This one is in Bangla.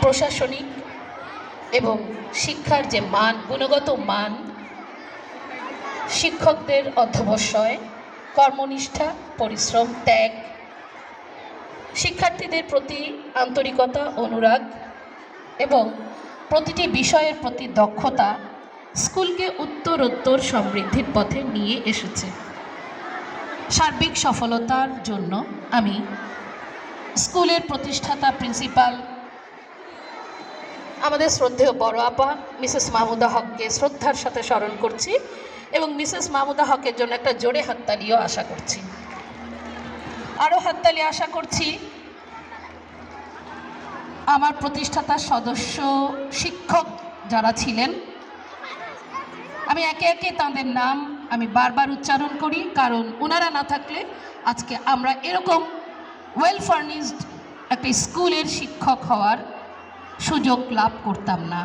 প্রশাসনিক এবং শিক্ষার যে মান, গুণগত মান, শিক্ষকদের অধ্যবসায়, কর্মনিষ্ঠা, পরিশ্রম, ত্যাগ, শিক্ষার্থীদের প্রতি আন্তরিকতা, অনুরাগ এবং প্রতিটি বিষয়ের প্রতি দক্ষতা স্কুলকে উত্তরোত্তর সমৃদ্ধির পথে নিয়ে এসেছে। সার্বিক সফলতার জন্য আমি স্কুলের প্রতিষ্ঠাতা, প্রিন্সিপাল আমাদের শ্রদ্ধেয় বড় আপা, মিসেস মাহমুদা হককে শ্রদ্ধার সাথে স্মরণ করছি এবং মিসেস মাহমুদা হকের জন্য একটা জোরে হাততালিও আশা করছি। আরও হাততালি আশা করছি, আমার প্রতিষ্ঠাতা সদস্য, শিক্ষক যারা ছিলেন, আমি একে একে তাদের নাম আমি বারবার উচ্চারণ করি, কারণ ওনারা না থাকলে আজকে আমরা এরকম ওয়েল ফার্নিশড একটা স্কুলের শিক্ষক হওয়ার সুযোগ লাভ করতাম না।